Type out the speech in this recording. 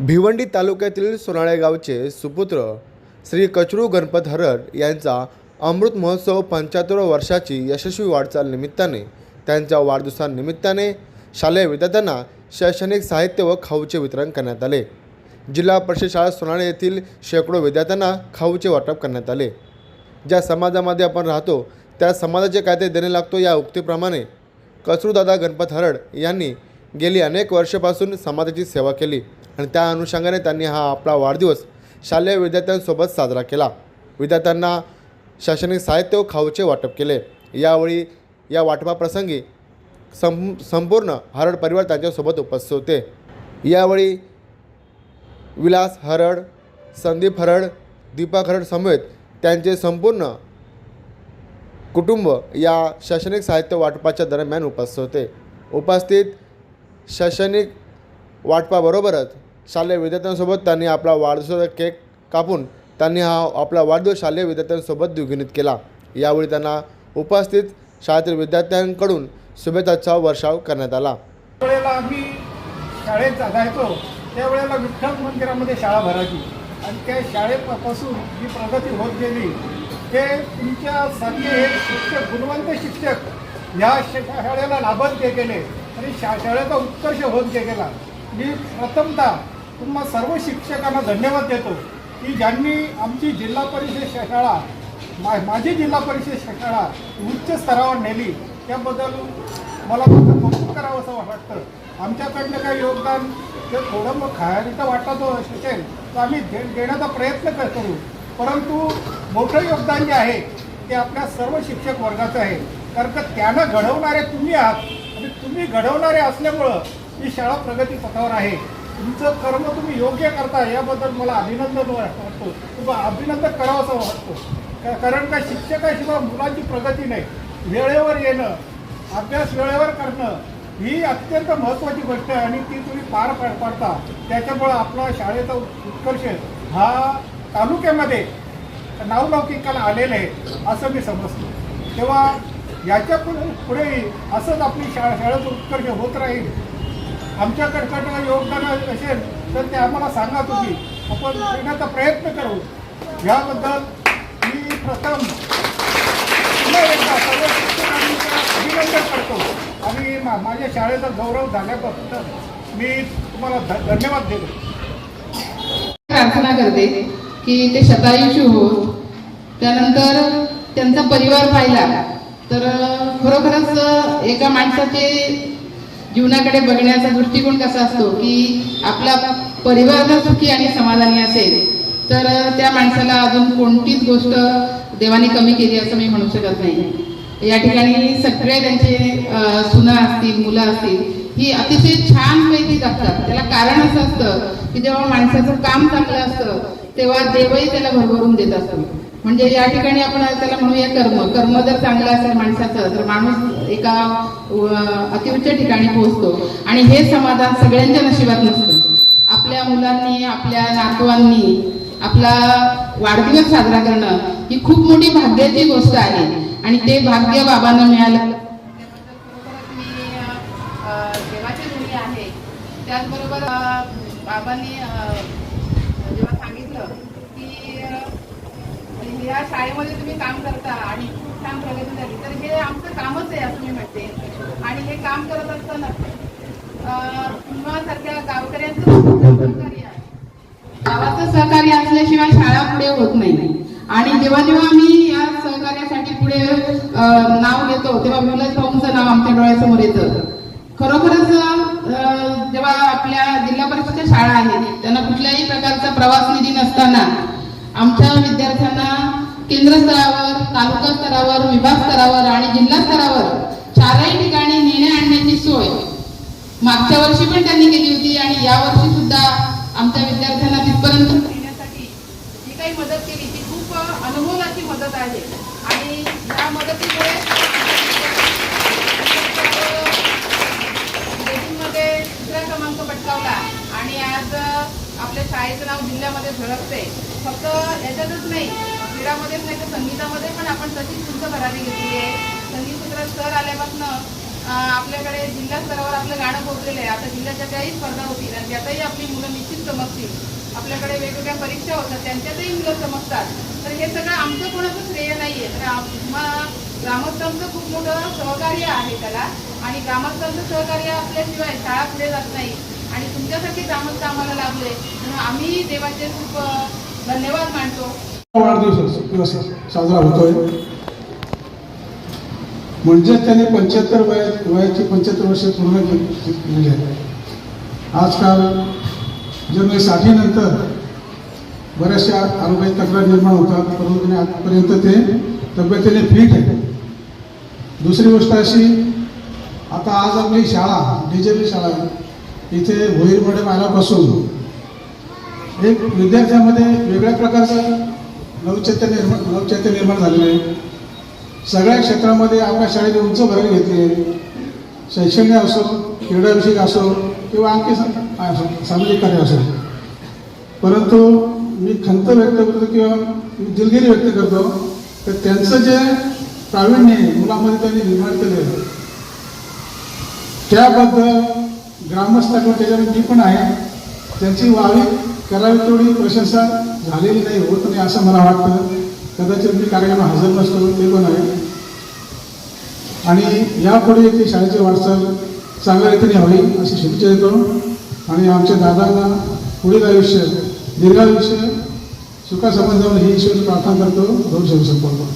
भिवंडी तालुक्यातील सोनाळे गावचे सुपुत्र श्री कचरू गणपत हरड यांचा अमृत महोत्सव पंच्याहत्तर वर्षाची यशस्वी वाटचाल निमित्ताने त्यांच्या वाढदिवसानिमित्ताने शालेय विद्यार्थ्यांना शैक्षणिक साहित्य व खाऊचे वितरण करण्यात आले. जिल्हा परिषद शाळा सोनाळे येथील शेकडो विद्यार्थ्यांना खाऊचे वाटप करण्यात आले. ज्या समाजामध्ये आपण राहतो त्या समाजाचे कायदे देणे लागतो या उक्तीप्रमाणे कचरूदादा गणपत हरड यांनी गेली अनेक वर्षापासून समाजाची सेवा केली. आणि त्या अनुषंगाने त्यांनी हा आपला वाढदिवस शालेय विद्यार्थ्यांसोबत साजरा केला. विद्यार्थ्यांना शैक्षणिक साहित्य व खाऊचे वाटप केले. यावेळी या वाटपाप्रसंगी सं संपूर्ण हरड परिवार त्यांच्यासोबत उपस्थित होते. यावेळी विलास हरड संदीप हरड दीपक हरड समेत त्यांचे संपूर्ण कुटुंब या शैक्षणिक साहित्य वाटपाच्या दरम्यान उपस्थित होते. उपस्थित शैक्षणिक वाटपाबरोबरच शालेय विद्यार्थ्यांसोबत त्यांनी आपला वाढदिवसाचा केक कापून त्यांनी हा आपला वाढदिवस शालेय विद्यार्थ्यांसोबत द्विगुणित केला. यावेळी त्यांना उपस्थित शाळेतील विद्यार्थ्यांकडून शुभेच्छाचा वर्षाव करण्यात आला. त्यावेळेला आम्ही शाळेत जायचो त्यावेळेला विठ्ठल मंदिरामध्ये शाळा भरायची. आणि त्या शाळेपासून जी प्रगती होत गेली ते तुमच्यासारखे हे शिक्षक गुणवंत शिक्षक ह्या शाळेला लाभत गेले. आणि शा शाळेचा उत्कर्ष होत गेला मी प्रथमतः तुम्हाला सर्व शिक्षकांना धन्यवाद देतो की ज्यांनी आमची जिल्हा परिषद शाळा मा माझी जिल्हा परिषद शाळा उच्च स्तरावर नेली. त्याबद्दल मला फक्त कौतुक करावं असं वाटतं. आमच्याकडनं काही योगदान ते थोडं मग खायला वाटत असेल तर आम्ही दे देण्याचा प्रयत्न करू. परंतु मोठं योगदान जे आहे ते आपल्या सर्व शिक्षक वर्गाचं आहे. कारण का त्यांना घडवणारे तुम्ही आहात. आणि तुम्ही घडवणारे असल्यामुळं ही शाळा प्रगती पथावर आहे. तुमचं कर्म तुम्ही योग्य करता याबद्दल मला अभिनंदन वाट- वाटतो. किंवा अभिनंदन करावं असं वाटतो कारण का शिक्षकाशिवाय मुलांची प्रगती नाही. वेळेवर येणं अभ्यास वेळेवर करणं ही अत्यंत महत्त्वाची गोष्ट आहे आणि ती तुम्ही पार पाड पाडता. त्याच्यामुळं आपला शाळेचा उत्कर्ष हा तालुक्यामध्ये नावलौकिकाला आलेलं आहे असं मी समजतो. तेव्हा याच्यापुढे पुढेही असंच आपली शाळा शाळेचं उत्कर्ष होत राहील. आमच्याकडकडनं योगदान असेल तर ते आम्हाला सांगा तुम्ही. आपण देण्याचा प्रयत्न करू. याबद्दल मी प्रथम सर्व शिक्षकांचा अभिनंदन करतो. आणि मा- माझ्या शाळेचा गौरव झाल्याबद्दल मी तुम्हाला धन्यवाद देतो. प्रार्थना करते की ते शतायुषी हो त्यानंतर त्यांचा परिवार पाहिला तर खरोखरच एका माणसाचे जीवनाकडे बघण्याचा दृष्टिकोन कसा असतो की आपला परिवार जर सुखी आणि समाधानी असेल तर त्या माणसाला अजून कोणतीच गोष्ट देवाने कमी केली असं मी म्हणू शकत नाही. या ठिकाणी सगळे त्यांचे सुना असतील मुलं असतील ही अतिशय छान पैकी जगतात त्याला कारण असं असतं की जेव्हा माणसाचं काम चांगलं असतं तेव्हा देवही त्याला भरभरून देत असतो. म्हणजे या ठिकाणी आपण त्याला म्हणूया कर्म. कर्म जर चांगलं असेल माणसाचं तर माणूस एका अतिउच्च ठिकाणी पोहोचतो. आणि हे समाधान सगळ्यांच्या नशिबात नसतं. आपल्या मुलांनी आपल्या नातवांनी आपला वाढदिवस साजरा करणं ही खूप मोठी भाग्याची गोष्ट आहे. आणि ते भाग्य बाबांना मिळालं. देवाची ऋणी आहे. त्याचबरोबर बाबांनी जेव्हा सांगितलं की या शाळेमध्ये तुम्ही काम करता आणि खूप छान प्रगती झाली तर हे आमचं कामच आहे असं मी म्हणते. आणि हे काम करत असताना सारख्या गावकऱ्यांचं सहकार्य आहे. गावाचं सहकार्य असल्याशिवाय शाळा पुढे होत नाही. आणि जेव्हा जेव्हा आम्ही या सहकार्यासाठी पुढे नाव घेतो तेव्हा विमलच भाऊंचं नाव आमच्या डोळ्यासमोर येतं. खरोखरच जेव्हा आपल्या जिल्हा परिषदच्या शाळा आहेत त्यांना कुठल्याही प्रकारचा प्रवास निधी नसताना आमच्या विद्यार्थ्यांना केंद्र स्तरावर तालुका स्तरावर विभाग स्तरावर आणि जिल्हा स्तरावर चारही ठिकाणी नेण्या आणण्याची सोय मागच्या वर्षी पण त्यांनी केली होती आणि या वर्षी सुद्धा आमच्या विद्यार्थ्यांना तिथपर्यंत नेण्यासाठी जी काही मदत केली ती खूप अनुभवाची मदत आहे. आणि या मदतीमुळे मध्ये दुसरा क्रमांक पटकावला आणि आज आपल्या शाळेचं नाव जिल्ह्यामध्ये झळकते फक्त याच्यातच नाही क्रीडामध्येच नाही तर संगीतामध्ये पण आपण तशीच शुद्ध भरारी घेतली आहे. संगीत सूत्रात सर आल्यापासून आपल्याकडे जिल्हा स्तरावर आपलं गाणं पोहोचलेलं आहे. आता जिल्ह्याच्या त्याही स्पर्धा होतील आणि त्यातही आपली मुलं निश्चित चमकतील. आपल्याकडे वेगवेगळ्या परीक्षा होतात त्यांच्यातही मुलं चमकतात. तर हे सगळं आमचं कोणाचं श्रेय नाही आहे तर ग्रामस्थांचं खूप मोठं सहकार्य आहे त्याला. आणि ग्रामस्थांचं सहकार्य असल्याशिवाय शाळा पुढे जात नाही. आणि तुमच्यासाठी ग्रामस्थ आम्हाला लाभले. म्हणून आम्ही देवाचे खूप धन्यवाद मानतो. वाढदिवस साजरा होतोय. म्हणजेच त्याने पंच्याहत्तर वया वयाची पंच्याहत्तर वर्ष पूर्ण केली केलेली आहेत आजकाल जन्म साठीनंतर बऱ्याचशा आरोग्याची तक्रार निर्माण होतात. परंतु आजपर्यंत ते तब्येतीने फिट आहे. दुसरी गोष्ट अशी आता आज आपली शाळा डिजिटल शाळा आहे. इथे भोईरमध्ये आल्यापासून एक विद्यार्थ्यामध्ये वेगळ्या प्रकारचं नवचैत्य निर्माण नवचैत्य निर्माण झालेलं आहे. सगळ्या क्षेत्रामध्ये आपल्या शाळेने उंच भरारी घेतली आहे. शैक्षणिक असो क्रीडाविषयक असो किंवा आणखी असो, सामाजिक कार्य असो. परंतु मी खंत व्यक्त करतो किंवा मी दिलगिरी व्यक्त करतो तर त्यांचं जे प्रावीण्य आहे, मुलामध्ये त्यांनी निर्माण केलं त्याबद्दल ग्रामस्थाकडून त्याच्यावर मी पण आहे. त्यांची वावी करावी तेवढी प्रशंसा झालेली नाही होत नाही असं मला वाटतं. कदाचित मी कार्यक्रम हजर नसतो ते पण आहे. आणि यापुढे ते शाळेची वाटचाल चांगल्या रीतीने हवी अशी शुभेच्छा देतो. आणि आमच्या दादांना पुढील आयुष्य दीर्घायुष्य सुखासंबंधावर ही ईश्वर प्रार्थना करतो. दोन शब्द संपवतो